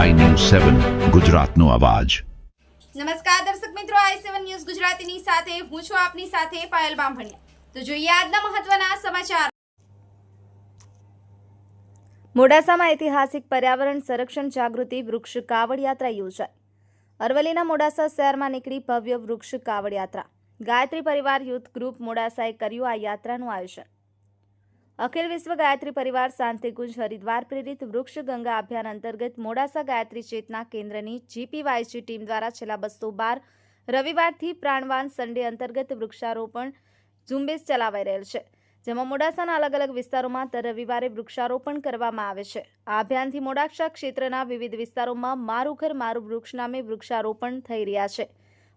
સેવન ગુજરાતનો અવાજ. નમસ્કાર દર્શક મિત્રો આઈ સેવન ન્યૂઝ ગુજરાતીની સાથે હું છું આપની સાથે પાયલ બામભણિયા. તો જોઈએ આજના મહત્વના સમાચાર. મોડાસામાં ઐતિહાસિક પર્યાવરણ સંરક્ષણ જાગૃતિ વૃક્ષ કાવડ યાત્રા યોજાઈ. અરવલ્લીના મોડાસા શહેરમાં નીકળી ભવ્ય વૃક્ષ કાવડ યાત્રા ગાયત્રી પરિવાર યુથ ગ્રુપ મોડાસાએ કર્યું આ યાત્રાનું આયોજન. અખિલ વિશ્વ ગાયત્રી પરિવાર શાંતિકુંજ હરિદ્વાર પ્રેરિત વૃક્ષ ગંગા અભિયાન અંતર્ગત મોડાસા ગાયત્રી ચેતના કેન્દ્રની જીપીવાયસી ટીમ દ્વારા છેલ્લા બસો બાર રવિવારથી પ્રાણવાન સન્ડે અંતર્ગત વૃક્ષારોપણ ઝુંબેશ ચલાવાઈ રહેલ છે, જેમાં મોડાસાના અલગ અલગ વિસ્તારોમાં દર રવિવારે વૃક્ષારોપણ કરવામાં આવે છે. આ અભિયાનથી મોડાસા ક્ષેત્રના વિવિધ વિસ્તારોમાં મારું ઘર મારું વૃક્ષ નામે વૃક્ષારોપણ થઈ રહ્યા છે.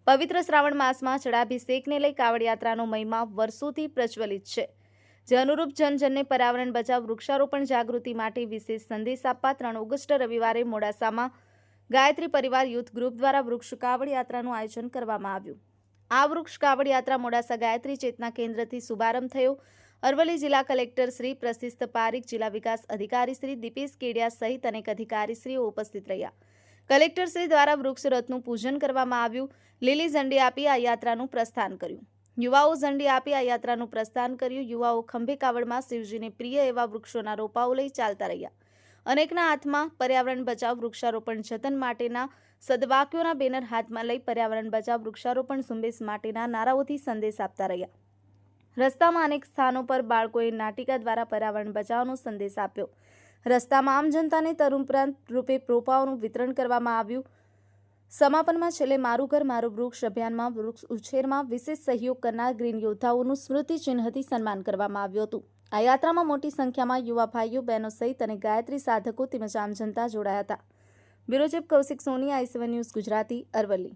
પવિત્ર શ્રાવણ માસમાં ચડાભિષેકને લઈ કાવડ યાત્રાનો મહિમા વર્ષોથી પ્રચલિત છે. જે અનુરૂપ જનજનને પર્યાવરણ બચાવ વૃક્ષારોપણ જાગૃતિ માટે વિશેષ સંદેશ આપવા ત્રણ ઓગસ્ટ રવિવારે મોડાસામાં ગાયત્રી પરિવાર યુથ ગ્રુપ દ્વારા વૃક્ષ કાવડ યાત્રાનું આયોજન કરવામાં આવ્યું. આ વૃક્ષ કાવડ યાત્રા મોડાસા ગાયત્રી ચેતના કેન્દ્રથી શુભારંભ થયો. અરવલ્લી જિલ્લા કલેક્ટર શ્રી પ્રશિસ્ત પારીખ, જિલ્લા વિકાસ અધિકારી શ્રી દીપેશ કેડિયા સહિત અનેક અધિકારીશ્રીઓ ઉપસ્થિત રહ્યા. કલેક્ટરશ્રી દ્વારા વૃક્ષરથનું પૂજન કરવામાં આવ્યું. લીલી ઝંડી આપી આ યાત્રાનું પ્રસ્થાન કર્યું. યુવાઓ ઝંડી આપી આ યાત્રાનું પ્રસ્થાન કર્યું. યુવાઓ ખંભે કાવડમાં શિવજીને પ્રિય એવા વૃક્ષોના રોપાઓ લઈ ચાલતા રહ્યા. અનેકના હાથમાં પર્યાવરણ બચાવ, વૃક્ષારોપણ જતન માટેના સદવાક્યોના બેનર હાથમાં લઈ પર્યાવરણ બચાવ, વૃક્ષારોપણ ઝુંબેશ માટેના નારાઓથી સંદેશ આપતા રહ્યા. રસ્તામાં અનેક સ્થાનો પર બાળકોએ નાટિકા દ્વારા પર્યાવરણ બચાવનો સંદેશ આપ્યો. રસ્તામાં આમ જનતાને તરુપરાંત રૂપે રોપાઓનું વિતરણ કરવામાં આવ્યું. સમાપનમાં છેલ્લે મારું ઘર, મારું વૃક્ષ અભિયાનમાં, વૃક્ષ ઉછેરમાં વિશેષ સહયોગ કરનાર ગ્રીન યોદ્ધાઓનું સ્મૃતિ ચિહ્નથી સન્માન કરવામાં આવ્યું હતું. આ યાત્રામાં મોટી સંખ્યામાં યુવા ભાઈઓ, બહેનો સહિત અને ગાયત્રી સાધકો તેમજ આમ જનતા જોડાયા હતા. Bureau Kaushik Soni, I seven news Gujarati, Aravalli.